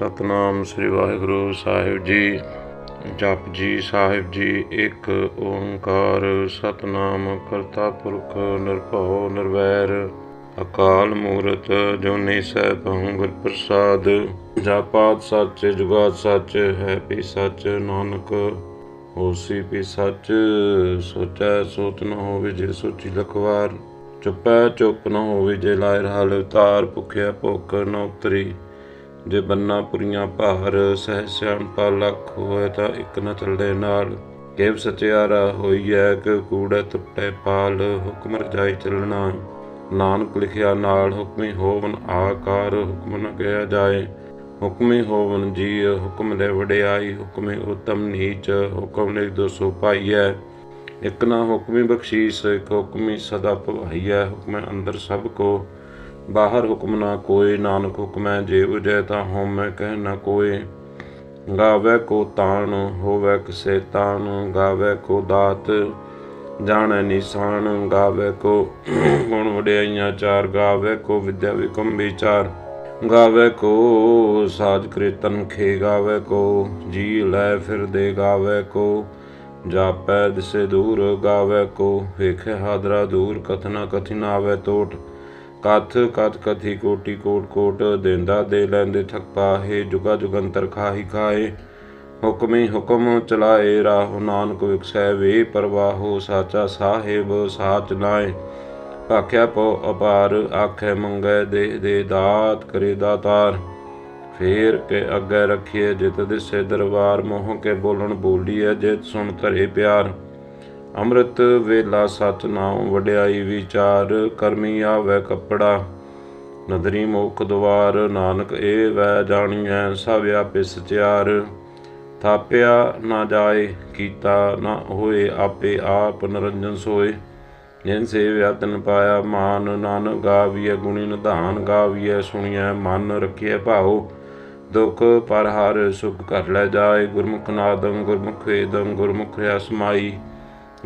ਸਤਨਾਮ ਸ੍ਰੀ ਵਾਹਿਗੁਰੂ ਸਾਹਿਬ ਜੀ। ਜਪ ਜੀ ਸਾਹਿਬ ਜੀ, ਇੱਕ ਓੰਕਾਰ, ਸਤਨਾਮ ਕਰਤਾ ਪੁਰਖ ਨਿਰਭਉ ਨਿਰਵੈਰ। ਅਕਾਲ ਮੂਰਤ ਜੋਨੀ ਸੈਭੰ ਗੁਰ ਪ੍ਰਸਾਦ। ਜਾਪਾਤ ਸੱਚ ਜੁਗਾਤ ਸੱਚ, ਹੈ ਪੀ ਸੱਚ, ਨਾਨਕ ਹੋਸੀ ਪੀ ਸੱਚ। ਸੋਚੈ ਸੋਚ ਨ ਹੋਵੇ ਜੇ ਸੋਚੀ ਲਖਵਾਰ। ਚੁੱਪੈ ਚੁੱਪ ਨ ਹੋਵੇ ਜੇ ਲਾਇ ਰਹਾਲ ਉਤਾਰ, ਭੁਖਿਆ ਭੁੱਖ ਨ ਉਤਰੀ। ਜੇ ਬੰਨਾ ਪੁਰੀਆਂ ਭਾਰ ਸਹਿ ਸਿਆਣਪਾ ਲੱਖ ਹੋਏ ਤਾਂ ਇੱਕ ਨ ਚੱਲੇ ਨਾਲ। ਕੇਵ ਸਚਿਆਰਾ ਹੋਈਐ ਕਿ ਕੂੜੈ ਤੁੱਟੈ ਪਾਲ, ਹੁਕਮ ਰਜਾਈ ਚੱਲਣਾ। ਨਾਨਕ ਲਿਖਿਆ ਨਾਲ ਹੁਕਮੀ ਹੋਵਨ ਆਕਾਰ, ਹੁਕਮ ਨ ਕਿਹਾ ਜਾਏ। ਹੁਕਮੀ ਹੋਵਨ ਜੀ ਹੁਕਮ ਦੇ ਵਡਿਆਈ, ਹੁਕਮੇ ਉਤਮ ਨੀਚ, ਹੁਕਮ ਨੇ ਦੋਸੋ ਪਾਈਐ। ਇਕ ਨਾ ਹੁਕਮੀ ਬਖਸ਼ੀਸ, ਇਕ ਹੁਕਮੀ ਸਦਾ ਭਵਾਈਐ, ਹੁਕਮੇ ਅੰਦਰ ਸਭ ਕੋ। ਬਾਹਰ ਹੁਕਮ ਨਾ ਕੋਈ, ਨਾਨਕ ਹੁਕਮੈ ਜੇ ਉਜੈ ਤਾਂ ਹਉਮੈ ਕਹਿ ਨਾ ਕੋਈ। ਗਾਵੇ ਕੋ ਤਾਣ, ਹੋਵੇ ਕਿਸੇ ਤਾਣ, ਗਾਵੇ ਕੋ ਦਾਤ, ਜਾਣੈ ਨਿਸ਼ਾਨ। ਗਾਵੇ ਕੋ ਗੁਣ ਵਡਿਆਈਆਂ ਚਾਰ, ਗਾਵੇ ਕੋ ਵਿਦਿਆ ਵਿਕਮ ਵਿਚਾਰ। ਗਾਵੇ ਕੋ ਸਾਜ ਕਰੇ ਤਨਖੇ ਗਾਵੇ ਕੋ ਜੀ ਲੈ ਫਿਰ ਦੇ ਗਾਵੇ ਕੋ ਜਾਪੈ ਦਿਸੇ ਦੂਰ, ਗਾਵੇ ਕੋ ਵੇਖੇ ਹਾਦਰਾ ਦੂਰ, ਕਥਨਾ ਕਥਿਨ ਆਵੇ ਤੋਟ। ਕਥ ਕਥ, ਕਥੀ, ਕੋਟੀ, ਕੋਟ ਕੋਟ, ਦੇਂਦਾ, ਦੇ ਲੈਂਦੇ ਥਕ ਪਾਹੇ, ਜੁਗਾ, ਜੁਗੰਤਰ ਖਾਹੀ ਖਾਏ ਹੁਕਮੀ ਹੁਕਮ ਚਲਾਏ, ਰਾਹੁ ਨਾਨਕ ਵਿਖਸੈ ਵੇ, ਪਰਵਾਹੋ ਸਾਚਾ ਸਾਹਿਬ, ਸਾਚ ਨਾਏ ਆਖਿਆ, ਪਉ ਅਪਾਰ ਆਖੇ ਮੰਗੈ, ਦੇ ਦੇ ਦਾਤ, ਕਰੇ ਦਾਤਾਰ। ਫੇਰ ਕੇ ਅੱਗੇ ਰੱਖੀਏ ਜਿਤ ਦਿਸੇ ਦਰਬਾਰ, ਮੋਹ ਕੇ ਬੋਲਣ ਬੋਲੀਐ ਜਿਤ ਸੁਣ ਧਰੇ ਪਿਆਰ। ਅੰਮ੍ਰਿਤ ਵੇਲਾ ਸਚ ਨਾਮ ਵਡਿਆਈ ਵਿਚਾਰ ਕਰਮੀ ਆਵੇ ਕੱਪੜਾ। ਨਦਰੀ ਮੋਖ ਦਵਾਰ ਨਾਨਕ ਏ ਵੈ ਜਾਣੀਐ, ਸਭ ਆਪੇ ਸਚਿਆਰ ਥਾਪਿਆ ਨਾ ਜਾਏ, ਕੀਤਾ ਨਾ ਹੋਏ, ਆਪੇ ਆਪ ਨਰੰਜਨ ਸੋਏ। ਜਿਨ ਸੇਵਿਆ, ਤਨ ਪਾਇਆ ਮਾਨ ਨਾਨਕ ਗਾਵੀਐ, ਗੁਣੀ ਨਿਧਾਨ ਗਾਵੀਐ, ਸੁਣੀਐ, ਮਨ ਰਖੀਐ ਭਾਉ। ਦੁਖ ਪਰ ਹਰ ਸੁਖ ਕਰ ਲੈ ਜਾਏ, ਗੁਰਮੁਖ ਨਾਦੰ, ਗੁਰਮੁਖ ਵੇਦੰ ਗੁਰਮੁਖ ਰਸਮਾਈ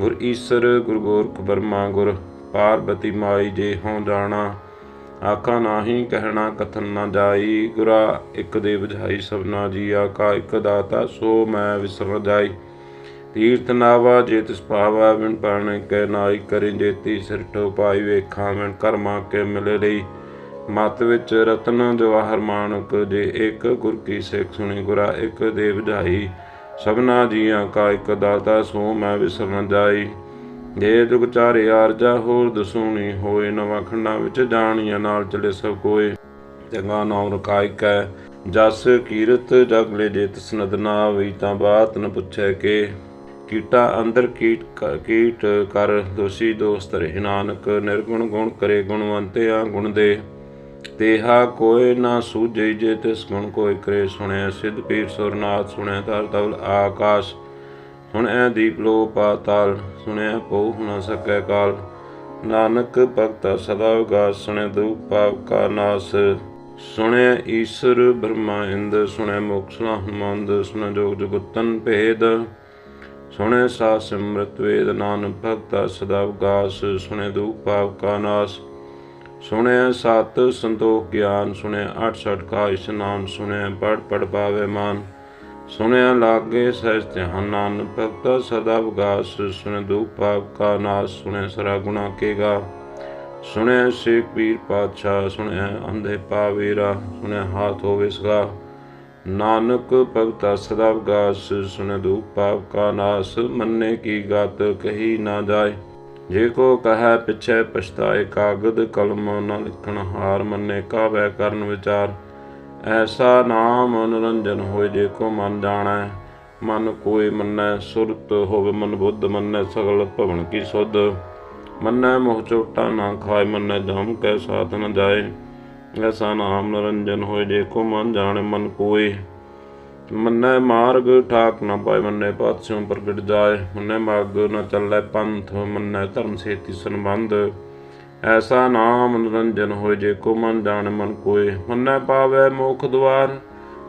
ਗੁਰ ਈਸਰ, ਗੁਰ ਗੋਰਖ ਬਰਮਾ, ਗੁਰ ਪਾਰਬਤੀ ਮਾਈ ਜੇ ਹਉ ਜਾਣਾ, ਆਖਾ ਨਾਹੀ ਕਹਿਣਾ ਕਥਨ ਨਾ ਜਾਈ, ਗੁਰਾ ਇੱਕ ਦੇ ਬੁਝਾਈ ਸਭਨਾ ਜੀ ਆਕਾ ਇੱਕ ਦਾਤਾ ਸੋ ਮੈਂ ਵਿਸਰ ਜਾਈ। ਤੀਰਥ ਨਾਵਾ ਜੇ ਤਿਸ ਪਾਵਾ ਵਿਣ ਪਾਣ ਕੈ ਨਾਈ ਕਰੇ ਜੇਤੀ ਸਿਰਟੋ ਪਾਈ ਵੇਖਾਂ ਵਿਣ ਕਰਮਾ ਕੇ ਮਿਲੇ ਲਈ ਮਤ ਵਿੱਚ ਰਤਨ ਜਵਾਹਰ ਮਾਨਕ, ਜੇ ਇੱਕ ਗੁਰ ਕੀ ਸਿੱਖ ਸੁਣੀ, ਗੁਰਾ ਇੱਕ ਦੇ ਬੁਝਾਈ। ਸਭਨਾ ਜੀਆਂ ਕਾ ਇੱਕ ਦਾਤਾ ਸੋ ਮੈਂ ਵਿਸਰ ਨ ਜਾਈ। ਜੇ ਜੁਗ ਚਾਰੇ ਆਰਜਾ, ਹੋਰ ਦਸੂਣੀ ਹੋਏ, ਨਵਾਂ ਖੰਡਾਂ ਵਿੱਚ ਜਾਣੀਆਂ ਨਾਲ ਚਲੇ ਸਭ ਕੋਏ। ਚੰਗਾ ਨਾਮ ਰਕਾਇ ਹੈ ਜਸ ਕੀਰਤ ਜਗ ਲੈ ਜੇ ਤਿਸ ਨਦ ਨਾ ਹੋਈ ਤਾਂ ਬਾਤ ਨ ਪੁੱਛੈ ਕੇ। ਕੀਟਾ ਅੰਦਰ ਕੀਟ ਕੀਟ ਕਰ, ਦੋਸੀ ਦੋਸਤ ਰਹਿ ਨਾਨਕ, ਨਿਰਗੁਣ ਗੁਣ ਕਰੇ ਗੁਣਵੰਤਿਆ ਗੁਣ ਦੇ। ਤੇਹਾ ਕੋਇ ਨਾ ਸੂਝੇ ਜੇ ਤਿਸ ਗੁਣ ਕੋਇ ਕਰੇ ਸੁਣਿਆ ਸਿਧ ਪੀਰ ਸੁਰਨਾਥ ਸੁਣਿਆ ਤਰ ਤਵਲ ਆਕਾਸ਼ ਸੁਣਿਆ ਦੀਪ ਲੋ ਪਾਤਾਲ ਸੁਣਿਆ ਪਉ ਹੁਣਾ ਸਕੈ ਕਾਲ। ਨਾਨਕ ਭਗਤਾ ਸਦਾ ਉਗਾਸ ਸੁਣਿਆ ਦੁਖ ਪਾਪ ਕਾ ਨਾਸ ਸੁਣਿਆ ਈਸ਼ਰ ਬ੍ਰਹਮਾ ਇੰਦ ਸੁਣਿਆ ਮੋਕਸ਼ਲਾ ਹਨਮੰਦ ਸੁਣਿਆ ਜੋਗ ਜੁਗਤਨ ਭੇਦ, ਸੁਣੈ ਸਾ ਸਿਮਰਤ ਵੇਦ, ਨਾਨਕ ਭਗਤਾ ਸਦਾ ਉਗਾਸ ਸੁਣਿਆ ਦੁਖ ਪਾਪ ਕਾ ਨਾਸ। ਸੁਣਿਆ ਸਤ, ਸੰਤੋਖ ਗਿਆਨ, ਸੁਣਿਆ 68 ਕਾ ਇਸ਼ਨਾਨ ਸੁਣਿਆ ਪੜ ਪੜ ਪਾਵੇ ਮਾਨ। ਸੁਣਿਆ ਲਾਗੇ ਸਹਿਜ ਧਿਆਨ ਨਾਨਕ ਭਗਤ ਸਦਾ ਵਿਗਾਸ, ਸੁਣਿਆ ਦੁਖ ਪਾਪ ਕਾ ਨਾਸ, ਸੁਣਿਆ ਸਰਾ ਗੁਣਾ ਕੇਗਾ ਸੁਣਿਆ ਸੇਖ ਪੀਰ ਪਾਤਸ਼ਾਹ, ਸੁਣਿਆ ਅੰਧੇ ਪਾਵੇਰਾ, ਸੁਣਿਆ ਹਾਥ ਹੋਵੇ ਸਗਾ। ਨਾਨਕ ਭਗਤਾ ਸਦਾ ਵਿਗਾਸ ਸੁਣ ਦੁਖ ਪਾਪ ਕਾ ਨਾਸ, ਮੰਨੇ ਕੀ ਗਤ ਕਹੀ ਨਾ ਜਾਏ। ਜੇ ਕੋ ਕਹੈ ਪਿਛੈ ਪਛਤਾਏ ਕਾਗਦ ਕਲਮ ਨ ਲਿਖਣ ਹਾਰ ਮੰਨੇ ਕਾਵੈ ਕਰਨ ਵਿਚਾਰ। ਐਸਾ ਨਾਮ ਨਿਰੰਜਨ ਹੋਏ ਜੇ ਕੋ ਮਨ ਜਾਣੈ, ਮਨ ਕੋਈ ਮੰਨੈ ਸੁਰਤ ਹੋਵੇ ਮਨ ਬੁੱਧ, ਮੰਨੈ ਸਗਲ ਭਵਨ ਕੀ ਸੁਧ। ਮੰਨੈ ਮੋਹ ਚੋਟਾ ਨਾ ਖਾਏ, ਮੰਨੈ ਜਮ ਕੈ ਸਾਥ ਨ ਜਾਏ। ਐਸਾ ਨਾਮ ਨਿਰੰਜਨ ਹੋਏ ਜੇ ਕੋ ਮਨ ਜਾਣੈ, ਮਨ ਕੋਈ ਮੰਨੈ ਮਾਰਗ, ਠਾਕ ਨਾ ਪਾਏ ਮੰਨੈ ਪਾਤਸ਼ਾਹ ਪ੍ਰਗਟ ਜਾਏ। ਮੰਨੈ ਮਾਰਗ ਨਾ ਚੱਲੈ ਪੰਥ, ਮੰਨੈ ਧਰਮ ਸੇਤੀ ਸੰਬੰਧ। ਐਸਾ ਨਾਮ ਨਿਰੰਜਨ ਹੋਏ ਜੇ ਕੋ ਮਨ ਜਾਣ ਮਨ ਕੋਏ। ਮੰਨੈ ਪਾਵੈ ਮੋਖ ਦਵਾਰ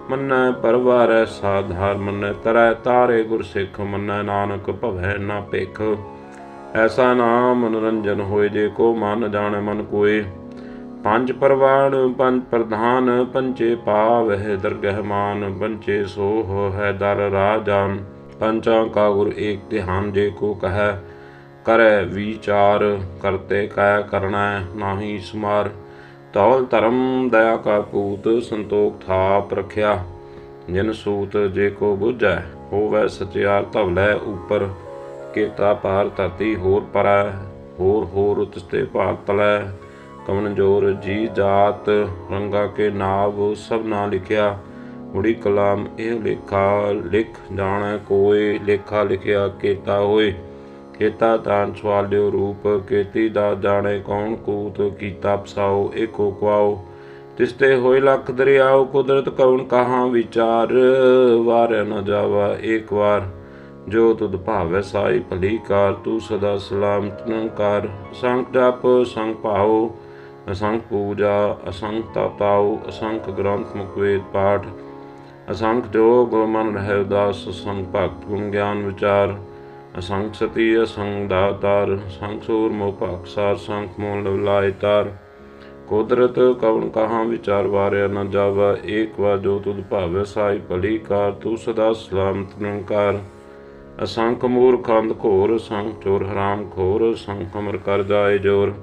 ਮੰਨੈ ਪਰਵਾਰੈ ਸਾਧਾਰ। ਮੰਨੈ ਤਰੈ ਤਾਰੇ ਗੁਰ ਸਿੱਖ, ਮੰਨੈ ਨਾਨਕ ਭਵੈ ਨਾ ਭੇਖ। ਐਸਾ ਨਾਮ ਨਿਰੰਜਨ ਹੋਏ ਜੇ ਕੋ ਮਨ ਜਾਣੈ ਮਨ ਕੋਏ। ਪੰਜ ਪਰਵਾਣ, ਪੰਜ ਪ੍ਰਧਾਨ ਪੰਚੇ ਪਾਵਹਿ ਦਰਗਹਿ ਮਾਨ ਪੰਚੇ ਸੋਹ, ਹੈ ਦਰ ਰਾਜਾਨ। ਪੰਚਾਂ ਕਾ ਗੁਰ ਏਕ ਧਿਆਨ ਜੇ ਕੋ ਕਹੈ, ਕਰੈ ਵਿਚਾਰ, ਕਰਤੇ ਕੈ ਕਰਣਾ ਨਾਹੀ ਸਮਾਰ। ਤੌਲ ਧਰਮ ਦਇਆ ਕਾ ਪੂਤ, ਸੰਤੋਖ ਥਾਪ ਰਖਿਆ। ਜਿਨ ਸੂਤ ਜੇ ਕੋ ਬੁਝੈ, ਹੋਵੈ ਸਚਿਆਰ ਧਵਲੇ ਉਪਰ। ਕੀਤਾ ਪਾਰ ਧਰਤੀ ਹੋਰ ਪਰੈ, ਹੋਰ ਹੋਰ ਤਿਸਤੇ ਭਾਗ ਤਲੈ। ਕਵਨ ਜੋਰ ਜੀ ਜਾਤ ਰੰਗਾ ਕੇ ਨਾਵ, ਸਭ ਨਾ ਲਿਖਿਆ। ਮੁੜੀ ਕਲਾਮ ਇਹ ਲੇਖਾ ਲਿਖ ਜਾਣੈ ਕੋਏ, ਲੇਖਾ ਲਿਖਿਆ ਕੀਤਾ ਹੋਏ। ਕੀਤਾ ਤਾਂ ਸਵਾਲਿਓ ਰੂਪ, ਕੀਤੀ ਦਾ ਜਾਣੇ ਕੌਣ ਕੂਤ, ਕੀਤਾ ਪਸਾਓ, ਏਕੋ ਕੁਆਓ ਤਿਸਤੇ ਹੋਏ ਲੱਖ ਦਰਿਆਓ, ਕੁਦਰਤ ਕਵਣ ਕਹਾਂ ਵਿਚਾਰ। ਵਾਰ ਨ ਜਾਵਾ ਏਕ ਵਾਰ, ਜੋ ਤੁਧ ਭਾਵੈ ਸਾਈ ਭਲੀ ਕਾਰ। ਤੂੰ ਸਦਾ ਸਲਾਮਤ ਨਿਰੰਕਾਰ ਸੰਖ ਜਪ, ਸੰਗ ਪਾਓ ਅਸੰਖ ਪੂਜਾ ਅਸੰਖ ਤਪਤਾਉ ਅਸੰਖ ਗ੍ਰੰਥ ਮੁਕਵੇਦ ਪਾਠ, ਅਸੰਖ ਜੋ ਗੁਰਮਨ ਰਹਿ ਉਦਾਸ, ਅਸੰਖ ਭਗਤ ਗੁਣ ਗਿਆਨ ਵਿਚਾਰ, ਅਸੰਖ ਸਤੀ, ਅਸੰਖ ਦਾਤਾਰ ਸੰਖ ਸੂਰ ਮੋਹ ਭਖਸਾਰ ਸੰਖ ਮੂਲ ਲਾਇ ਕੁਦਰਤ ਕਵਨ ਕਹਾਂ ਵਿਚਾਰ ਵਾਰਿਆ ਨ ਜਾਵਾ, ਏਕ ਵਾ ਜੋ ਤੁਧ ਭਾਵੈ ਸਾਈ ਭਲੀ ਕਾਰ, ਤੂੰ ਸਦਾ ਸਲਾਮਤ ਨਿਰੰਕਾਰ। ਅਸੰਖ ਮੂਰਖ ਅੰਧ ਘੋਰ ਸੰਖ ਚੋਰ ਹਰਾਮ ਖੋਰ ਸੰਖ ਅਮਰ ਕਰ ਜਾਏ ਜੋਰ।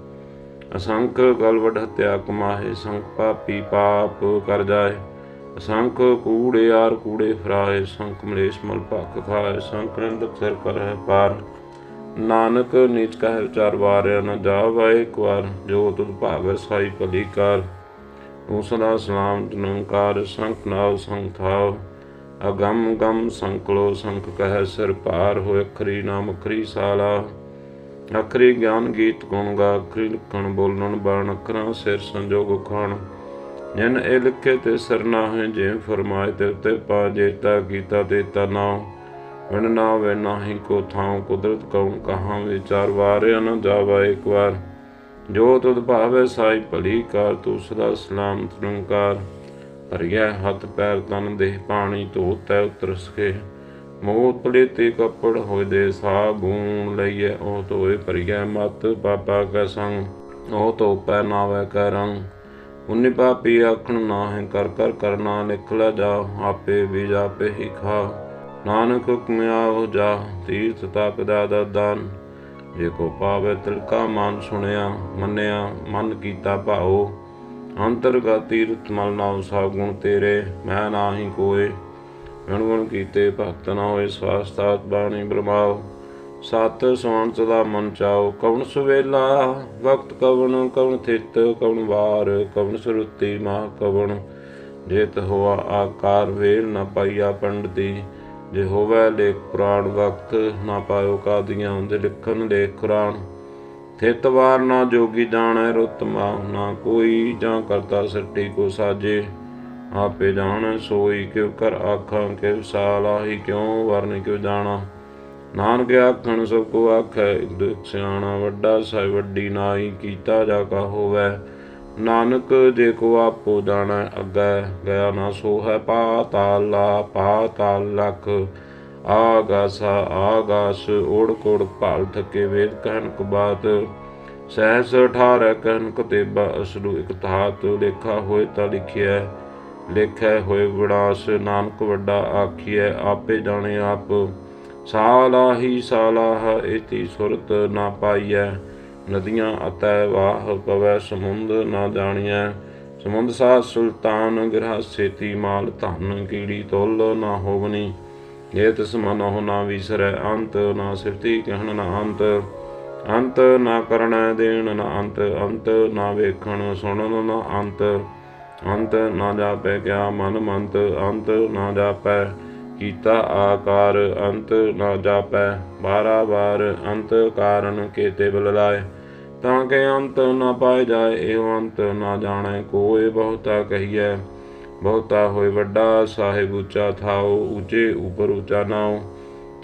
ਅਸੰਖ ਗਲਵਡ ਹਤਿਆ ਕਮਾਹੇ, ਸੰਖ ਪਾਪੀ ਪਾਪ ਕਰ ਜਾਏ। ਅਸੰਖ ਕੂੜੇ ਯਾਰ ਕੂੜੇ ਫਰਾਏ, ਸੰਖ ਮਲੇਸ਼ ਮਲ ਭਖ ਖਾਏ, ਸੰਖ ਨੰਦਕ ਸਿਰ ਕਰਹਿ ਪਾਰ। ਨਾਨਕ ਨੀਚ ਕਹਿ ਵਿਚਾਰ ਵਾਰਿਆ, ਨ ਜਾਵੇ ਇੱਕ ਵਾਰ, ਜੋ ਤੁਧ ਭਾਵੈ ਸਾਈ ਭਲੀ ਕਾਰ। ਤੂੰ ਸਦਾ ਸਲਾਮ ਨਿਰੰਕਾਰ ਸੰਖ ਨਾਵ ਸੰਖ ਥਾਵ। ਅਗੰਮ ਗੰਮ ਸੰਕਲੋ, ਸੰਖ ਕਹਿ ਸਿਰ ਪਾਰ ਹੋਇ ਅਖਰੀ ਨਾਮ ਖਰੀ ਸਾਲਾ। ਅਖਰੀ ਗਿਆਨ ਗੀਤ ਗੁਣ ਗਾ ਅਖਰੀ ਲਿਖਣ ਬੋਲਣ ਬਾਣ, ਅੱਖਰਾਂ ਸਿਰ ਸੰਜੋਗ ਖਾਣ। ਜਿਨ ਇਹ ਲਿਖੇ ਤੇ ਸਰਨਾ ਹੈ ਜੇ ਫਰਮਾਏ ਤੇ ਉਤੇ ਪਾ ਜੇਤਾ ਕੀਤਾ ਦੇਤਾ ਨਾਉ। ਵਣ ਨਾ ਵੇ ਨਾਹੀ ਕੋ ਥਾਉ, ਕੁਦਰਤ ਕਉ ਕਹਾਂ ਵਿਚਾਰ ਵਾਰਿਆ ਨਾ ਜਾਵਾ ਇੱਕ ਵਾਰ। ਜੋ ਤੁਧ ਭਾਵੇ ਸਾਈ ਭਲੀ ਕਾਰ, ਤੂੰ ਸਦਾ ਸਲਾਮਤ ਨਿਰੰਕਾਰ। ਭਰਿਆ ਹੱਥ ਪੈਰ ਤਨ ਦੇਹ ਪਾਣੀ ਧੋਤੈ ਉਤਰ ਸਕੇ ਮੋਹ ਪਲੇਤੇ ਕੱਪੜ ਹੋਏ ਦੇ ਸਾਬੂਨ ਲਈਏ, ਉਹ ਧੋਏ ਭਰਿਆ ਮਤ ਪਾਪਾ ਕੈ ਸੰਗ, ਉਹ ਧੋਪੈ ਨਾਵੇ ਕੈ ਰੰਗ। ਉਨੀ ਪਾਪੀ ਆਖਣ ਨਾਹਿ ਕਰ ਕਰ ਕਰਨਾ ਲਿਖ ਜਾ, ਆਪੇ ਵੀ ਜਾਪੇ ਹੀ ਖਾ। ਨਾਨਕ ਹੁਕਮਿਆ ਹੋ ਜਾ, ਤੀਰਥ ਤਪ ਦਾ ਦਾਨ। ਜੇ ਕੋ ਪਾਵੇ ਤਿਲਕਾ ਮਨ ਸੁਣਿਆ, ਮੰਨਿਆ, ਮਨ ਕੀਤਾ ਭਾਉ। ਅੰਤਰਗਤ ਤੀਰਥ ਮਲ ਨਾਮ ਸਭ ਗੁਣ ਤੇਰੇ, ਮੈਂ ਨਾਹੀ ਕੋਏ। ਗੁਣ ਕੀਤੇ ਭਗਤ ਨਾ ਹੋਏ, ਸਵਾਸਤਾਤ ਬਾਣੀ ਬ੍ਰਹਮਾਉ ਸਤ ਸੋਹਣ ਸਦਾ ਮਨ ਚਾਓ, ਕਵਣ ਸੁਵੇਲਾ? ਵਕਤ ਕਵਣ ਕਵਣ ਥਿਤ, ਕਵਣ ਵਾਰ? ਕਵਣ ਸੁਰਤੀ ਮਾ ਕਵਣ? ਜੇਤ ਹੋਆ ਆਕਾਰ ਵੇਲ ਨਾ ਪਾਈਆ ਪੰਡਤੀ। ਜੇ ਹੋਵੇ ਲੇਖ ਪੁਰਾਣ, ਵਕਤ ਨਾ ਪਾਇਓ ਕਾਦੀਆਂ ਦੇ ਲਿਖਣ ਲੇਖ ਕੁਰਾਨ ਥਿਤ ਵਾਰ ਨਾ ਜੋਗੀ ਜਾਣੈ ਰੁਤਮਾ ਨਾ ਕੋਈ ਜਾਂ ਕਰਤਾ ਸੱਟੀ ਕੋ ਸਾਜੇ। ਆਪੇ ਜਾਣ, ਸੋਈ ਕਿਉ ਕਰ ਆਖਾਂ ਕਿ ਸਾਲਾਹੀ ਕਿਉ ਵਰਨ ਕਿਉ ਜਾਣਾ। ਨਾਨਕ ਆਖਣ, ਸਭ ਕੋ ਆਖੈ ਦੁਖ ਸਿਆਣਾ ਵੱਡਾ ਸਹਿ, ਵੱਡੀ ਨਾਈ ਕੀਤਾ ਜਾ ਕਾ ਹੋਵੇ। ਨਾਨਕ ਜੇ ਕੋ ਆਪੋ ਜਾਣੈ ਅੱਗੇ, ਗਿਆ ਨਾ ਸੋ ਹੈ ਪਾਤਾਲਾ ਪਾਤਾਲ ਲਖ ਆਗਾਸਾ, ਆਗਾਸ ਓੜ ਕੋੜ ਭਾਲ ਥਕੇ ਵੇਦ ਕਹਿਨ ਕੁ ਬਾਤ। ਸਹਿਸ 18 ਕਹਿਨ ਕਤੇਬਾ ਅਸਲੂ ਇਕ ਧਾਤ ਲੇਖਾ ਹੋਏ ਤਾਂ ਲਿਖਿਆ ਲੇਖੈ ਹੋਏ ਵਿਨਾਸ਼ ਨਾਨਕ ਵੱਡਾ ਆਖੀਐ, ਆਪੇ ਜਾਣੇ ਆਪ। ਸਾਲਾਹੀ ਸਾਲਾਹ ਇਤੀ ਸੁਰਤ ਨਾ ਪਾਈਐ। ਨਦੀਆਂ ਅਤੈ ਵਾਹ ਪਵੈ, ਸਮੁੰਦ ਨਾ ਜਾਣੀਐ। ਸਮੁੰਦ ਸਾ ਸੁਲਤਾਨ, ਗ੍ਰਹ ਸੇਤੀ ਮਾਲ ਧਨ, ਕੀੜੀ ਤੁਲ ਨਾ ਹੋਵਨੀ। ਇਹ ਤਿਸ ਮਨੋ ਨਾ ਵਿਸਰੈ, ਅੰਤ ਨਾ ਸਿਫਤੀ ਕਹਿਣ ਨਾ ਅੰਤ। ਅੰਤ ਨਾ ਕਰਣਾ ਦੇਣ ਨਾ ਅੰਤ ਅੰਤ ਨਾ ਵੇਖਣ ਸੁਣਨ ਨਾ ਅੰਤ। ਅੰਤ ਨਾ ਜਾਪੈ ਕਿਆ ਮਨ ਮੰਤ, ਅੰਤ ਨਾ ਜਾਪੈ ਕੀਤਾ ਆਕਾਰ, ਅੰਤ ਨਾ ਜਾਪੈ ਬਾਰਾ ਬਾਰ ਅੰਤ ਕਾਰਨ ਕੇਤੇ ਬਲ ਲਾਏ। ਤਾਂ ਕਿ ਅੰਤ ਨਾ ਪਾਏ ਜਾਏ, ਇਹ ਅੰਤ ਨਾ ਜਾਣੈ, ਕੋਏ ਬਹੁਤਾ ਕਹੀਐ। ਬਹੁਤਾ ਹੋਏ ਵੱਡਾ, ਸਾਹਿਬ ਉੱਚਾ ਥਾਓ ਉੱਚੇ ਉਪਰ ਉੱਚਾ ਨਾਉ।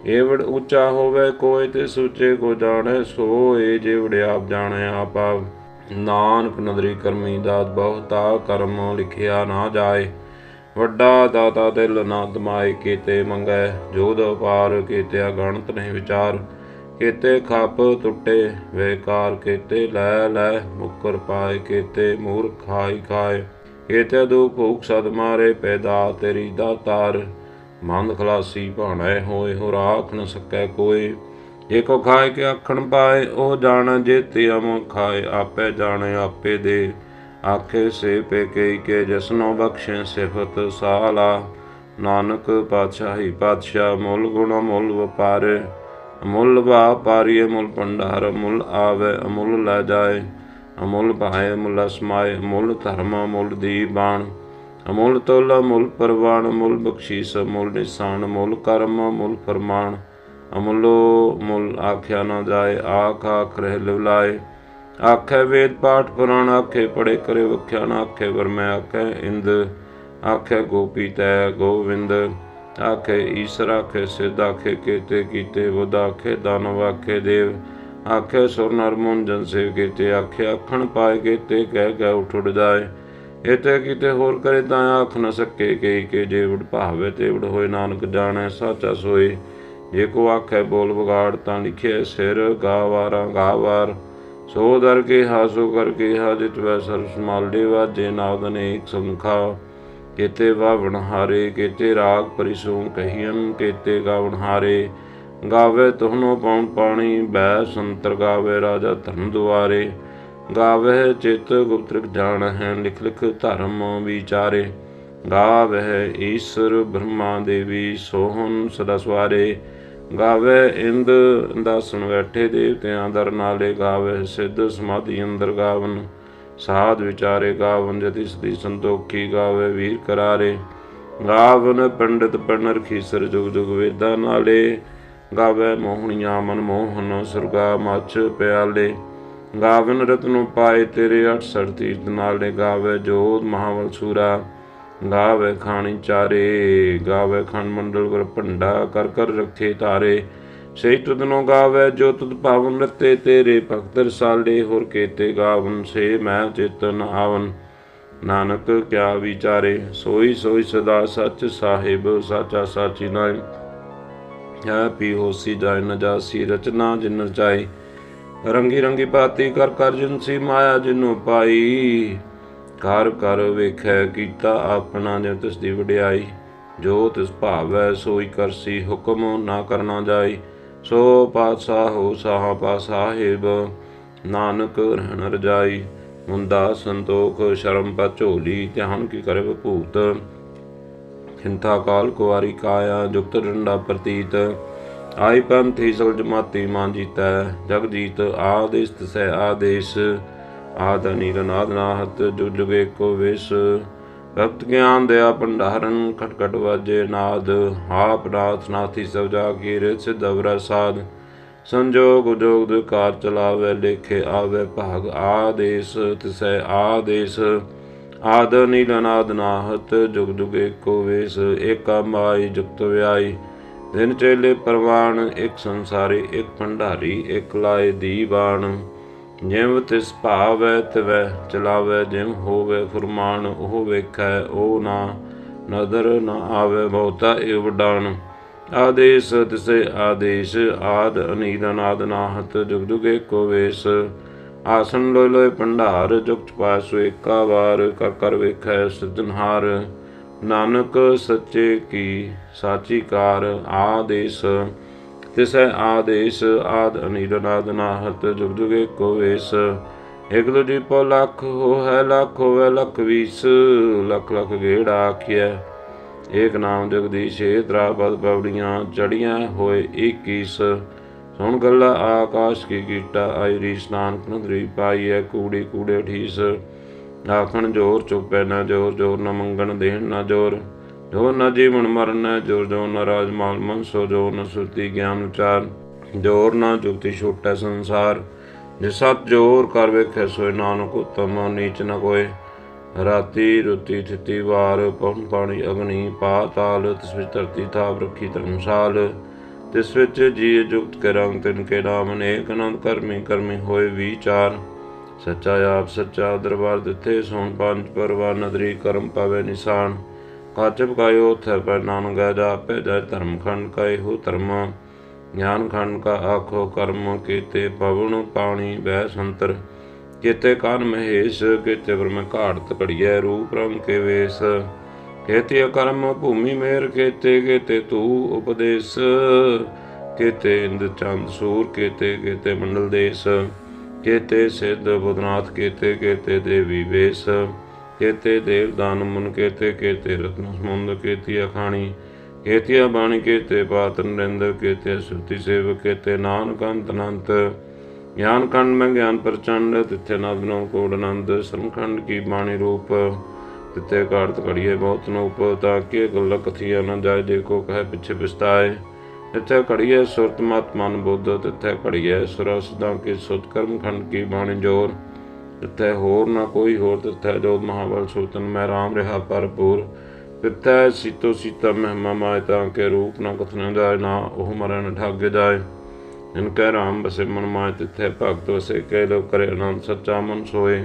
ਇਹ ਉੱਚਾ ਹੋਵੇ ਕੋਈ ਤੇ ਸੁੱਚੇ ਕੋ ਜਾਣੈ ਏ ਜੇ ਵਡਿਆਪ ਜਾਣੈ ਆਪਾ। ਨਾਨਕ ਨਦਰੀ ਕਰਮੀ ਦਾ ਬਹੁਤਾ ਕਰਮ ਲਿਖਿਆ ਨਾ ਜਾਏ। ਵੱਡਾ ਦਾਤਾ ਦਿਲ ਨਾ ਦਮਾਏ, ਕੀਤੇ ਮੰਗੈ ਜੋਦ ਪਾਰ ਕੀਤਿਆ ਗਣਤ ਨਹੀਂ ਵਿਚਾਰ। ਕੀਤੇ ਖਪ ਟੁੱਟੇ, ਵੇਕਾਰ ਕੀਤੇ ਲੈ ਲੈ, ਮੁਕਰ ਪਾਏ, ਕੀਤੇ ਮੂਰ ਖਾਈ ਖਾਏ। ਕੀਤੇ ਦੁਖ ਭੂਖ ਸਦ ਮਾਰੇ, ਪੈਦਾ ਤੇਰੀ ਦਾਤਾਰ। ਮਨ ਖਲਾਸੀ ਭਾਣੈ ਹੋਏ ਹੋ ਰਾਖ ਨ ਸਕੈ ਕੋਈ ਜੇ ਕੋ ਖਾਏ ਕੇ ਆਖਣ ਪਾਏ, ਉਹ ਜਾਣ ਜੇ ਤੇ ਅਮ ਖਾਏ ਆਪੇ ਜਾਣੇ ਆਪੇ ਦੇ। ਆਖੇ ਸੇ ਪੇ ਕਈ ਕੇ ਜਸਨੋ ਬਖਸ਼ੇ ਸਿਫਤ ਸਾਲਾ। ਨਾਨਕ ਪਾਤਸ਼ਾਹੀ ਪਾਤਸ਼ਾਹ, ਮੁੱਲ ਗੁਣ ਮੁੱਲ ਵਪਾਰ। ਅਮੁੱਲ ਵਾਪਾਰੀ ਮੁੱਲ ਭੰਡਾਰ, ਮੁੱਲ ਆਵੇ, ਅਮੁੱਲ ਲੈ ਜਾਏ। ਅਮੁੱਲ ਭਾਏ, ਮੁੱਲ ਅਸਮਾਏ, ਮੁੱਲ ਧਰਮ, ਮੁੱਲ ਦੀਬਾਨ ਅਮੁੱਲ ਤੋਲਾ, ਮੁੱਲ ਪਰਵਾਨ ਮੁੱਲ ਬਖਸ਼ੀਸ, ਮੁੱਲ ਨਿਸ਼ਾਨ, ਮੁੱਲ ਕਰਮ, ਮੁੱਲ ਫਰਮਾਨ। ਅਮਲੋ ਮੁੱਲ ਆਖਿਆ ਨਾ ਜਾਏ, ਆਖ ਆਖ ਰਹਿ ਲਿਵਲਾਏ। ਆਖੇ ਵੇਦ ਪਾਠ ਪੁਰਾਣ ਆਖੇ ਪੜੇ ਕਰੇ ਵਖਿਆ ਨਾ ਆਖੇ ਵਰਮੈ ਆਖੇ ਇੰਦ। ਆਖੇ ਗੋਪੀ ਤੈ ਗੋਵਿੰਦ। ਆਖੇ ਈਸ਼ਰ ਆਖੇ ਸਿੱਧ, ਆਖੇ ਕੀਤੇ ਕੀਤੇ ਬੁੱਧ, ਆਖੇ ਦਾਨਵ ਆਖੇ ਦੇਵ। ਆਖੇ ਸੁਰ ਨਰ ਮੁਨ ਜਨ ਸੇਵ ਕੀਤੇ, ਆਖੇ ਆਖਣ ਪਾਏ ਕੀਤੇ ਕਹਿ ਕਹਿ ਉਠ ਉੜ ਜਾਏ। ਇਤੇ ਕੀਤੇ ਹੋਰ ਕਰੇ ਤਾਂ ਆਖ ਨਾ ਸਕੇ ਕਈ ਕੇ ਜੇ ਵਡ ਭਾਵੇ ਤੇ ਵਡ ਹੋਏ, ਨਾਨਕ ਜਾਣੈ ਸਾਚਾ ਸੋਏ। ਜੇ ਕੋ ਆਖੇ ਬੋਲ ਵਿਗਾੜ ਤਾਂ ਲਿਖੇ ਸਿਰ ਗਾਵਾਰਾ ਗਾਵਾਰ। ਸੋ ਦਰ ਕੇ ਹਾਸੋ ਕਰਕੇ ਹਾਜਿਤ ਵੈ ਸਰ ਸਮਾਲੇ ਵਾਜੇ ਨਾਦ ਅਨੇਕ ਸੰਖਾ। ਕੀਤੇ ਵਾਵਣ ਹਾਰੇ, ਕੀਤੇ ਰਾਗ ਪਰਿਸੂਮ ਕਹੀਨ ਕੀਤੇ ਗਾਵਣ ਹਾਰੇ। ਗਾਵੇ ਤੁਹਨੋ ਪਉਣ ਪਾਣੀ ਬੈ ਸੰਤਰ ਗਾਵੇ ਰਾਜਾ ਧਰਮ ਦੁਆਰੇ। ਗਾਵੇ ਚਿਤ ਗੁਪਤ੍ਰਿਕ ਜਾਣ ਹੈ, ਲਿਖ ਲਿਖ ਧਰਮ ਵਿਚਾਰੇ। ਗਾਵੇ ਈਸ਼ਰ ਬ੍ਰਹਮਾ ਦੇਵੀ ਸੋਹਨ ਸਦਾ ਸਵਾਰੇ। ਗਾਵੇ ਇੰਦ ਦਾਸਨ ਬੈਠੇ ਦੇਵਤਿਆਂ ਦਰ ਨਾਲੇ ਗਾਵੇ, ਸਿੱਧ ਸਮਾਧੀ ਅੰਦਰ ਗਾਵਨ, ਸਾਧ ਵਿਚਾਰੇ ਗਾਵਨ ਜਤੀ ਸਦੀ ਸੰਤੋਖੀ ਗਾਵੇ ਵੀਰ ਕਰਾਰੇ। ਗਾਵਨ ਪੰਡਿਤ ਪੜਨ ਖੀਸਰ ਜੁਗ ਜੁਗ ਵੇਦਾਂ ਨਾਲੇ, ਗਾਵੇ ਮੋਹਣੀਆਂ ਮਨ ਮੋਹਨ ਸੁਰਗਾ ਮੱਛ ਪਿਆਲੇ। ਗਾਵਨ ਰਤਨੋ ਪਾਏ ਤੇਰੇ 68 ਤੀਰਥ ਨਾਲੇ, ਗਾਵੇ ਜੋਤ ਮਹਾਵਲ ਸੂਰਾ। ਗਾਵੇ ਖਾਣੀ ਚਾਰੇ ਗਾਵੇ ਖੰਡ ਮੰਡਲ ਵਰ ਭੰਡਾ, ਕਰ ਕਰ ਰੱਖੇ ਤਾਰੇ। ਸੇ ਤੁਧਨੋ ਗਾਵੇ ਜੋ ਤੁਧ ਭਾਵਨ ਰਤੇ ਤੇਰੇ, ਭਗਤ ਰਸਾਲੇ ਹੋਰ ਕੀਤੇ ਗਾਵਨ, ਸੇ ਮੈਂ ਚੇਤਨ ਆਵਨ। ਨਾਨਕ ਕਿਆ ਵਿਚਾਰੇ, ਸੋਈ ਸੋਈ ਸਦਾ ਸੱਚ ਸਾਹਿਬ, ਸਾਚਾ ਸਾਚੀ ਨਾਮ ਹੈ ਪੀ ਹੋਸੀ ਜਾਇ ਨ ਜਾਸੀ ਰਚਨਾ ਜਿਨ ਰਚਾਈ। ਰੰਗੀ ਰੰਗੀ ਬਾਤੀ ਕਰ ਕਰ ਜਿਨਸੀ ਮਾਇਆ ਜਿਨੂ ਪਾਈ। ਕਰ ਕਰ ਵੇਖੈ ਕੀਤਾ ਆਪਣਾ ਜਿ ਤਿਸ ਦੀ ਵਡਿਆਈ, ਜੋ ਤਿਸ ਭਾਵੈ ਸੋਈ ਕਰਸੀ, ਹੁਕਮ ਨਾ ਕਰਨਾ ਜਾਈ। ਸੋ ਪਾਤਸ਼ਾਹ ਹੋ ਸਾਹਾ ਪਾ ਸਾਹਿਬ, ਨਾਨਕ ਰਹਿਣ ਰਜਾਈ। ਮੁੰਦਾ ਸੰਤੋਖ, ਸ਼ਰਮ ਪਾ ਝੋਲੀ, ਧਿਆਨ ਕੀ ਕਰੇ ਭੂਤ। ਖਿੰਤਾ ਕਾਲ ਕੁਵਾਰੀ ਕਾਇਆ, ਜੁਗਤ ਡੰਡਾ ਪ੍ਰਤੀਤ। ਆਈ ਪੰਥੀ ਸਲ ਜਮਾਤੀ ਮਾਨ ਜੀਤੈ, ਜਗ ਜੀਤ ਆਦੇਸ ਤਸੈ ਆਦੇਸ਼। ਆਦ ਨੀਲ ਨਾਹਤ, ਜੁਗ ਜੁਗੇ ਕੋ ਵਿਸ। ਭਗਤ ਗਿਆਨ ਦਿਆ ਭੰਡਾਰਨ, ਖਟ ਖਟ ਵਾਜੇ ਨਾਦ। ਆਪ ਨਾਥ ਨਾਥੀ ਸਭ ਜਾ ਕੀ ਰਿਤ ਸਿਧ ਸਾਧ। ਸੰਜੋਗ ਉਜੋਗ ਦੁਕਾਰ ਚਲਾਵੇ, ਲੇਖੇ ਆਵੇ ਭਾਗ ਆਦੇਸ, ਤਿਸੈ ਆਦੇਸ। ਆਦ ਨੀਲ ਨਾਦ ਨਾਹਤ, ਜੁਗ ਜੁਗ ਏਕੋ ਵੇਸ। ਏਕਾ ਮਾਈ, ਜੁਗਤ ਵਿਆਈ। ਦਿਨ ਚੇਲੇ ਪਰਵਾਨ, ਇੱਕ ਸੰਸਾਰੀ, ਇੱਕ ਭੰਡਾਰੀ, ਇੱਕ ਲਾਏ ਦੀਵਾਨ। ਜਿਵ ਤਿਸ ਭਾਵੈ ਤਿਵੈ ਚਲਾਵੈ ਜਿਮ ਹੋਵੇ ਫੁਰਮਾਨ ਉਹ ਵੇਖੈ ਉਹ ਨਾ ਨਦਰ ਨ ਆਵੇ, ਬਹੁਤਾ ਇਹ ਆਦੇਸ਼ ਤਿਸੇ ਆਦੇਸ਼, ਆਦ ਅਨੀਦ ਅਨਾਦ ਨਾਹਤ, ਜੁਗ ਜੁਗੇ ਏਕੋ ਵੇਸ। ਆਸਨ ਲੋਇ ਲੋਇ ਭੰਡਾਰ ਜੁਗਤ ਪਾਸੁ ਏਕਾ ਵਾਰ, ਕਰ ਕਰ ਵੇਖੈ ਸਿਧਨਹਾਰ ਨਾਨਕ ਸੱਚੇ ਕੀ ਸਾਚੀ ਕਾਰ, ਆਦੇਸ਼ ਤਿਸੈ ਆਦੇਸ਼, ਆਦ ਅਨੀਰਨਾਦ ਨਾਹਤ, ਜੁਗ ਜੁਗ ਏਕੋ ਵੇਸ। ਇਕ ਦੂਜੀ ਪੋ ਲੱਖ ਹੋ ਲੱਖ ਹੋਵੇ, ਲੱਖ ਵੀਸ। ਲੱਖ ਲੱਖ ਗੇੜਾ ਆਖਿਐ। ਏਕ ਨਾਮ ਜਗਦੀਸ਼ ਏ ਤਰਾ ਪਵੜੀਆਂ ਚੜੀਆਂ ਹੋਏ 21 ਸੁਣ ਗੱਲਾ ਆਕਾਸ਼ ਕੀ ਕੀਟਾ, ਆਈ ਰੀ ਸਨਾਨ ਕੁੰਦਰੀ ਪਾਈਐ, ਕੂੜੀ ਕੂੜੇ ਠੀਸ। ਆਖਣ ਜੋਰ ਚੁੱਪੈ ਨਾ ਜੋਰ ਜੋਰ ਨਾ ਮੰਗਣ ਦੇਣ ਨਾ ਜੋਰ। ਜੋ ਨ ਜੀਵਨ ਮਰਨ ਨ ਜੋਰ ਜੋ ਨ ਰਾਜ ਮਾਲ ਮਨ ਸੋ ਜੋ ਨ ਸੁਰਤੀ ਗਿਆਨ ਉਚਾਰ ਜੋਰ ਨਾ ਜੁਗਤੀ ਛੋਟਾ ਸੰਸਾਰ। ਜੇ ਸਤ ਜੋਰ ਕਰ ਵੇਖੈ ਸੋਇ ਨਾਨਕ ਉਤਮ ਨੀਚ ਨ ਕੋਏ। ਰਾਤੀ ਰੁਤੀ ਥਿਤੀ ਵਾਰ ਪਉਣ ਪਾਣੀ ਅਗਨੀ ਪਾਤਾਲ ਤਿਸ ਵਿੱਚ ਧਰਤੀ ਥਾਪ ਰੱਖੀ ਧਰਮਸਾਲ। ਤਿਸ ਵਿੱਚ ਜੀ ਜੁਗਤ ਕੇ ਤਿਨ ਕੇ ਨਾਮ ਅਨੇਕ ਅਨੰਦ ਕਰਮੀ ਕਰਮੀ ਹੋਏ ਵਿਚਾਰ। ਸੱਚਾ ਆਪ ਸੱਚਾ ਦਰਬਾਰ ਦਿੱਤੇ, ਸੋਣ ਪੰਜ ਪਰਵਾ ਨਦਰੀ ਕਰਮ ਪਾਵੇ ਨਿਸ਼ਾਨ। ਕਾਚਪ ਕਾਇਓ ਥੈ ਪਰ ਨਾਨਕ ਗੈ ਜਾ ਧਰਮ ਖੰਡ ਕਾਇ ਹੋ ਧਰਮ। ਗਿਆਨ ਖੰਡ ਕਾ ਆਖੋ ਕਰਮ, ਕੀਤੇ ਪਵਨ ਪਾਣੀ ਬਹਿ ਸੰਤਰ ਕੀਤੇ ਕਨ ਮਹੇਸ਼, ਕੀਤੇ ਬ੍ਰਹਮ ਘਾੜਤ ਘੜੀਐ ਰੂਪ ਰੰਗ ਕੇ ਵੇਸ। ਕੀਤੇ ਕਰਮ ਭੂਮੀ ਮੇਰ, ਕੀਤੇ ਕੀਤੇ ਤੂ ਉਪਦੇਸ਼। ਕੀਤੇ ਇੰਦ ਚੰਦ ਸੂਰ, ਕੀਤੇ ਕੀਤੇ ਮੰਡਲ ਦੇਸ। ਕੀਤੇ ਸਿੱਧ ਬੁਧਨਾਥ, ਕੀਤੇ ਕੀਤੇ ਦੇਵੀ ਵੇਸ। ਕੇਤੇ ਦੇਵ ਦਾਨ ਮਨ ਕੀਤੇ ਕੀਤੇ ਰਤਨ ਸਮੁੰਦ ਕੇਤੀ ਅਖਾਣੀ, ਕੀਤਿਆ ਬਾਣੀ ਕੀਤੇ ਪਾਤ ਨਰਿੰਦ ਕੀਤੇ ਸੁਤੀ ਸੇਵ ਕੀਤੇ ਨਾਨਕ ਅੰਤ ਅਨੰਤ। ਗਿਆਨ ਕੰਡ ਮੈਂ ਗਿਆਨ ਪ੍ਰਚੰਡ, ਤਿੱਥੇ ਨਦ ਨੋ ਕੋੜ ਆਨੰਦ ਸੰਖੰਡ ਕੀ ਬਾਣੀ ਰੂਪ, ਤਿੱਥੇ ਕਾਰਤ ਘੜੀਏ ਬਹੁਤ ਨੂਪ। ਤਾਂ ਕਿ ਗੱਲ ਕਥੀਆ ਨਾ ਜਾਏ, ਦੇਖੋ ਕਹੇ ਪਿੱਛੇ ਪਛਤਾਏ ਤਿੱਥੇ ਘੜੀਏ ਸੁਰਤ ਮਤ ਮਨ ਬੁੱਧ, ਤਿੱਥੇ ਘੜੀਏ ਸੁਰਸ ਦਾ ਕੀ ਸੁਤ ਕਰਮ ਖੰਡ ਕੀ ਬਾਣੀ ਜੋਰ। ਤਿੱਥੇ ਹੋਰ ਨਾ ਕੋਈ ਹੋਰ ਤਿੱਥੇ ਜੋ ਮਹਾਬਲ ਸੁਤਨ ਮੈਂ ਰਾਮ ਰਿਹਾ ਭਰਪੂਰ। ਤਿੱਥੇ ਸੀਤੋ ਸੀਤਾ ਮਹਿਮਾ ਮਾਇ ਤਾਂ ਕੇ ਰੂਪ ਨਾ ਕਥਨ ਜਾਏ, ਨਾ ਉਹ ਮਰਨ ਠੱਗ ਜਾਏ। ਇਨ ਕੈ ਰਾਮ ਬਸੇ ਮਨ ਮਾਇ, ਤਿੱਥੇ ਭਗਤ ਵਸੇ ਕਹਿ ਲੋ ਕਰੇ ਆਨੰਦ ਸੱਚਾ ਮਨ ਸੋਏ।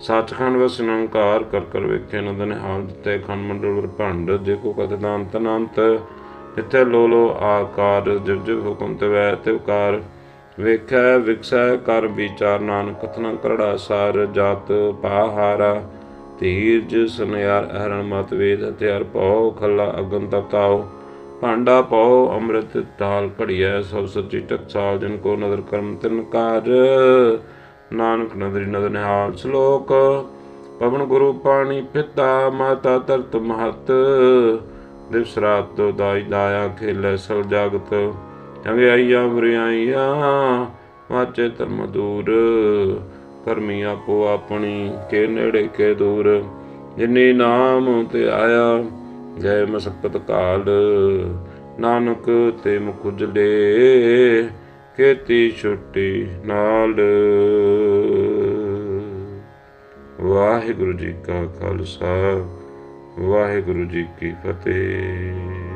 ਸੱਚਖੰਡ ਵਸ ਨਿਰੰਕਾਰ ਕਰ ਕਰ ਵੇਖੇ, ਨਦਨ ਹਾਲ ਦਿੱਤੇ ਖੰਡ ਮੰਡਲ ਵਰ ਭੰਡ, ਜੇ ਕੋ ਕਥਨਾ ਅੰਤ ਅਨੰਤ ਤਿੱਥੇ ਲੋ ਲੋ ਆਕਾਰ, ਜਿਵ ਜਿਵ ਹੁਕਮ ਤੇ ਵੈ ਤੇ ਉਕਾਰ ਵੇਖੈ ਵਿਕਸੈ ਕਰ ਵਿਚਾਰ, ਨਾਨਕ ਕਥਨਾ ਕਰੜਾ ਸਾਰ ਜਾਤ ਪਾਹਾਰਾ। ਧੀਰਜ, ਸੁਨਿਆਰ, ਅਹਰਣ, ਮਤ, ਵੇਦ ਹਥਿਆਰ ਪਉ ਖੱਲਾ ਅਗਨ ਤਪਤਾਓ ਭਾਂਡਾ ਪਉ ਅੰਮ੍ਰਿਤ ਤਾਲ ਘੜੀਐ, ਸਭ ਸੱਚੀ ਟਕਸਾਲ ਜਿਨ ਕੋ ਨਦਰ ਕਰਮ ਤਿਨ ਕਾਰ। ਨਾਨਕ ਨਦਰੀ ਨਦਰ ਨਿਹਾਲ ਸ਼ਲੋਕ। ਪਵਨ ਗੁਰੂ ਪਾਣੀ ਪਿਤਾ ਮਾਤਾ ਤਰਤ ਮਹਤ। ਦਿਵਸ ਰਾਤ ਤੋ ਦਾਈ ਦਾਇਆ ਖੇਲੇ ਸਲ ਜਗਤ। ਚੰਗਿਆਈਆਂ ਬੁਰਿਆਈਆਂ ਵਾਚੇ ਧਰਮ ਦੂਰ ਕਰਮੀ ਆਪੋ ਆਪਣੀ ਕੇ ਨੇੜੇ ਕੇ ਦੂਰ। ਜਿਨੀ ਨਾਮ ਤੇ ਆਇਆ, ਜੈ ਮਸਕਤ ਕਾਲ। ਨਾਨਕ ਤੇ ਮੁਖ ਉਜਲੇ, ਕੀਤੀ ਛੁੱਟੀ ਨਾਲ। ਵਾਹਿਗੁਰੂ ਜੀ ਕਾ ਖਾਲਸਾ, ਵਾਹਿਗੁਰੂ ਜੀ ਕੀ ਫਤਿਹ।